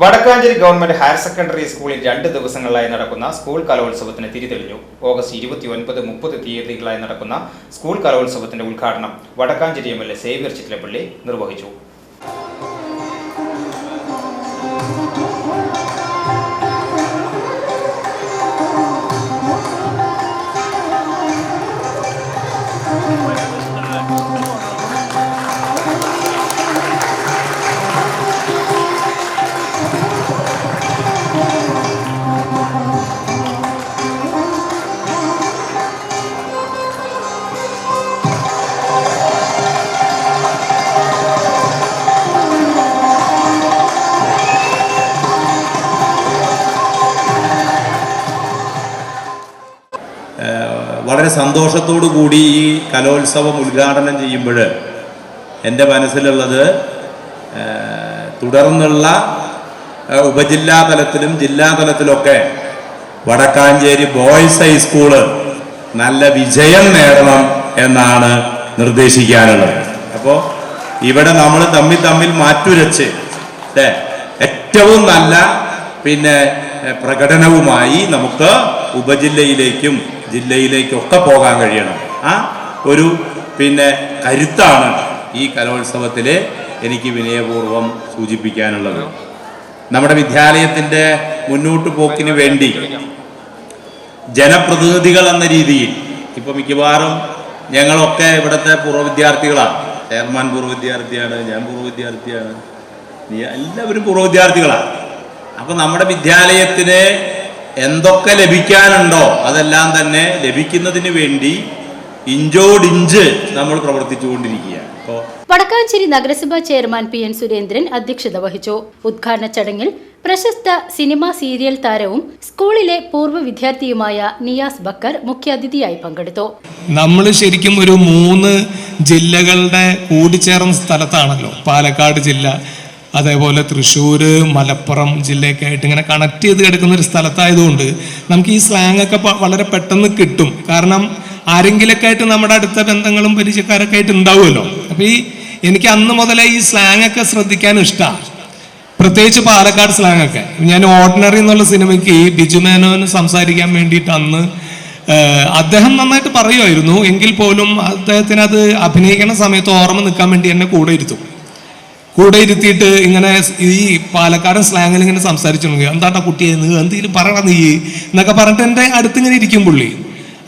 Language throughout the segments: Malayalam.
Vadakkanchery government higher secondary സ്കൂളിൽ രണ്ട് ദിവസങ്ങളിലായി നടക്കുന്ന സ്കൂൾ കലോത്സവത്തിന് തിരിതെളിഞ്ഞു. ഓഗസ്റ്റ് ഇരുപത്തി ഒൻപത് മുപ്പത് തീയതികളായി നടക്കുന്ന സ്കൂൾ കലോത്സവത്തിന്റെ ഉദ്ഘാടനം Vadakkanchery M L A Xavier Chittilappally നിർവഹിച്ചു. വളരെ സന്തോഷത്തോടു കൂടി ഈ കലോത്സവം ഉദ്ഘാടനം ചെയ്യുമ്പോൾ എന്റെ മനസ്സിലുള്ളത് തുടർന്നുള്ള ഉപജില്ലാ തലത്തിലും ജില്ലാ തലത്തിലൊക്കെ വടക്കാഞ്ചേരി ബോയ്സ് ഹൈസ്കൂൾ നല്ല വിജയം നേടണം എന്നാണ് നിർദ്ദേശിക്കാനുള്ളത്. അപ്പോൾ ഇവിടെ നമ്മൾ തമ്മിൽ തമ്മിൽ മാറ്റുരച്ച് ഏറ്റവും നല്ല പിന്നെ പ്രകടനവുമായി നമുക്ക് ഉപജില്ലയിലേക്കും ജില്ലയിലേക്കും ഒക്കെ പോകാൻ കഴിയണം. ആ ഒരു പിന്നെ കരുത്താണ് ഈ കലോത്സവത്തിൽ എനിക്ക് വിനയപൂർവം സൂചിപ്പിക്കാനുള്ളത്. നമ്മുടെ വിദ്യാലയത്തിന്റെ മുന്നോട്ട് പോക്കിന് വേണ്ടി ജനപ്രതിനിധികൾ എന്ന രീതിയിൽ ഇപ്പം മിക്കവാറും ഞങ്ങളൊക്കെ ഇവിടുത്തെ പൂർവ വിദ്യാർത്ഥികളാണ് ചെയർമാൻ പൂർവ വിദ്യാർത്ഥിയാണ് ഞാൻ പൂർവ വിദ്യാർത്ഥിയാണ്. എല്ലാവരും പൂർവ വിദ്യാർത്ഥികളാണ് അപ്പം നമ്മുടെ വിദ്യാലയത്തിന് എന്തൊക്കെ ലഭിക്കാനുണ്ടോ അതെല്ലാം തന്നെ ലഭിക്കുന്നതിന് വേണ്ടി ഇഞ്ചോടിഞ്ച് നമ്മൾ പ്രവർത്തിച്ചുകൊണ്ടിരിക്കുകയാണ്. വടക്കാഞ്ചേരി നഗരസഭാ ചെയർമാൻ പി എൻ സുരേന്ദ്രൻ അധ്യക്ഷത വഹിച്ചു. ഉദ്ഘാടന ചടങ്ങിൽ പ്രശസ്ത സിനിമാ സീരിയൽ താരവും സ്കൂളിലെ പൂർവ വിദ്യാർത്ഥിയുമായ നിയാസ് ബക്കർ മുഖ്യാതിഥിയായി പങ്കെടുത്തു. നമ്മൾ ശരിക്കും ഒരു മൂന്ന് ജില്ലകളുടെ കൂടിച്ചേർന്ന സ്ഥലത്താണല്ലോ. പാലക്കാട് ജില്ല അതേപോലെ തൃശ്ശൂർ മലപ്പുറം ജില്ലയൊക്കെ ആയിട്ട് ഇങ്ങനെ കണക്ട് ചെയ്ത് കിടക്കുന്ന ഒരു സ്ഥലത്തായതുകൊണ്ട് നമുക്ക് ഈ സ്ലാങ് ഒക്കെ വളരെ പെട്ടെന്ന് കിട്ടും. കാരണം ആരെങ്കിലൊക്കെ ആയിട്ട് നമ്മുടെ അടുത്ത ബന്ധങ്ങളും പരിചയക്കാരൊക്കെ ആയിട്ട് ഉണ്ടാവുമല്ലോ. അപ്പൊ ഈ എനിക്ക് അന്ന് മുതലേ ഈ സ്ലാങ് ഒക്കെ ശ്രദ്ധിക്കാൻ ഇഷ്ടമാണ് പ്രത്യേകിച്ച് പാലക്കാട് സ്ലാങ് ഒക്കെ. ഞാൻ ഓർഡിനറി എന്നുള്ള സിനിമയ്ക്ക് ഈ ബിജു മേനോന് സംസാരിക്കാൻ വേണ്ടിയിട്ട് അന്ന് അദ്ദേഹം നന്നായിട്ട് പറയുമായിരുന്നു. എങ്കിൽ പോലും അദ്ദേഹത്തിന് അത് അഭിനയിക്കുന്ന സമയത്ത് ഓർമ്മ നിൽക്കാൻ വേണ്ടി എന്നെ കൂടെ ഇരുത്തും. കൂടെ ഇരുത്തിയിട്ട് ഇങ്ങനെ ഈ പാലക്കാടൻ സ്ലാങ്ങിൽ ഇങ്ങനെ സംസാരിച്ചു തുടങ്ങി എന്താട്ടാ കുട്ടിയെ? നീ എന്തെങ്കിലും പറയണ നീ. എന്നൊക്കെ പറഞ്ഞിട്ട് എന്റെ അടുത്ത് ഇങ്ങനെ ഇരിക്കും പുള്ളി.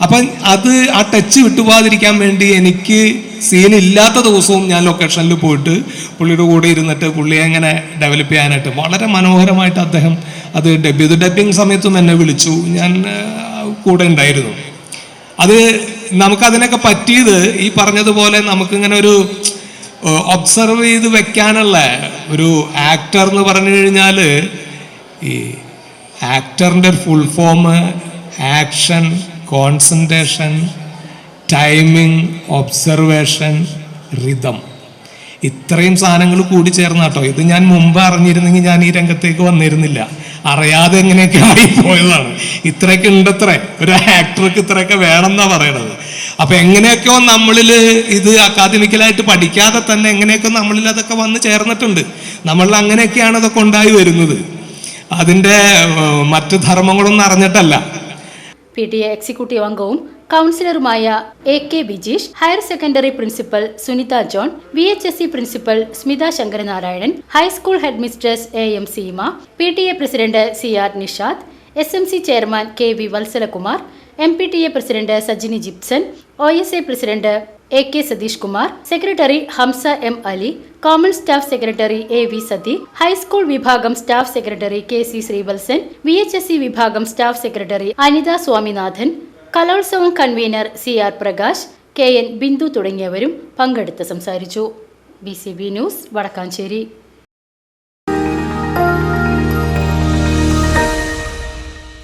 അപ്പം അത് ആ ടച്ച് വിട്ടുപോകാതിരിക്കാൻ വേണ്ടി എനിക്ക് സീൻ ഇല്ലാത്ത ദിവസവും ഞാൻ ലൊക്കേഷനിൽ പോയിട്ട് പുള്ളിയുടെ കൂടെ ഇരുന്നിട്ട് പുള്ളിയെ എങ്ങനെ ഡെവലപ്പ് ചെയ്യാനായിട്ട് വളരെ മനോഹരമായിട്ട് അദ്ദേഹം അത് ഡബ് ചെയ്തു ഡബിങ് സമയത്തും എന്നെ വിളിച്ചു. ഞാൻ കൂടെ ഉണ്ടായിരുന്നു. അത് നമുക്കതിനൊക്കെ പറ്റിയത് ഈ പറഞ്ഞതുപോലെ നമുക്കിങ്ങനെ ഒരു ഒബ്സർവ് ചെയ്ത് വെക്കാനുള്ള ഒരു ആക്ടർ എന്ന് പറഞ്ഞു കഴിഞ്ഞാൽ ഈ ആക്ടറിന്റെ full form action concentration timing observation rhythm ഇത്രയും സാധനങ്ങൾ കൂടി ചേർന്ന കേട്ടോ ഇത് ഞാൻ മുമ്പ് അറിഞ്ഞിരുന്നെങ്കിൽ ഞാൻ ഈ രംഗത്തേക്ക് വന്നിരുന്നില്ല. അറിയാതെ എങ്ങനെയൊക്കെ ആയി പോയതാണ്. ഇത്രയൊക്കെ ഉണ്ടത്രേ. ഒരു ആക്ടർക്ക് ഇത്രയൊക്കെ വേണമെന്നാ പറയണത്. അപ്പൊ എങ്ങനെയൊക്കെയോ നമ്മളിൽ ഇത് അക്കാദമിക്കലായിട്ട് പഠിക്കാതെ തന്നെ എങ്ങനെയൊക്കെ നമ്മളിൽ അതൊക്കെ വന്ന് ചേർന്നിട്ടുണ്ട്. നമ്മളിൽ അങ്ങനെയൊക്കെയാണ് അതൊക്കെ ഉണ്ടായി വരുന്നത്. അതിന്റെ മറ്റ് ധർമ്മങ്ങളൊന്നും അറിഞ്ഞിട്ടല്ല. പി ടി എക്സിക്യൂട്ടീവ് അംഗവും കൗൺസിലറുമായ A K Bijeesh higher secondary principal Sunitha John V H S C principal Smitha Sankaranarayanan high school headmistress A M Seema P T A president C R Nishad S M C chairman K V Valsalakumar M P T A president Sajini Jipson O S A president A K Satheesh Kumar secretary Hamsa M Ali common staff secretary A V Sathi high school വിഭാഗം staff secretary K C Sreevalsan V H S C വിഭാഗം സ്റ്റാഫ് സെക്രട്ടറി അനിത സ്വാമിനാഥൻ കലോത്സവം convener C R Prakash K N Bindu തുടങ്ങിയവരും പങ്കെടുത്ത് സംസാരിച്ചു. B C B news Vadakkanchery.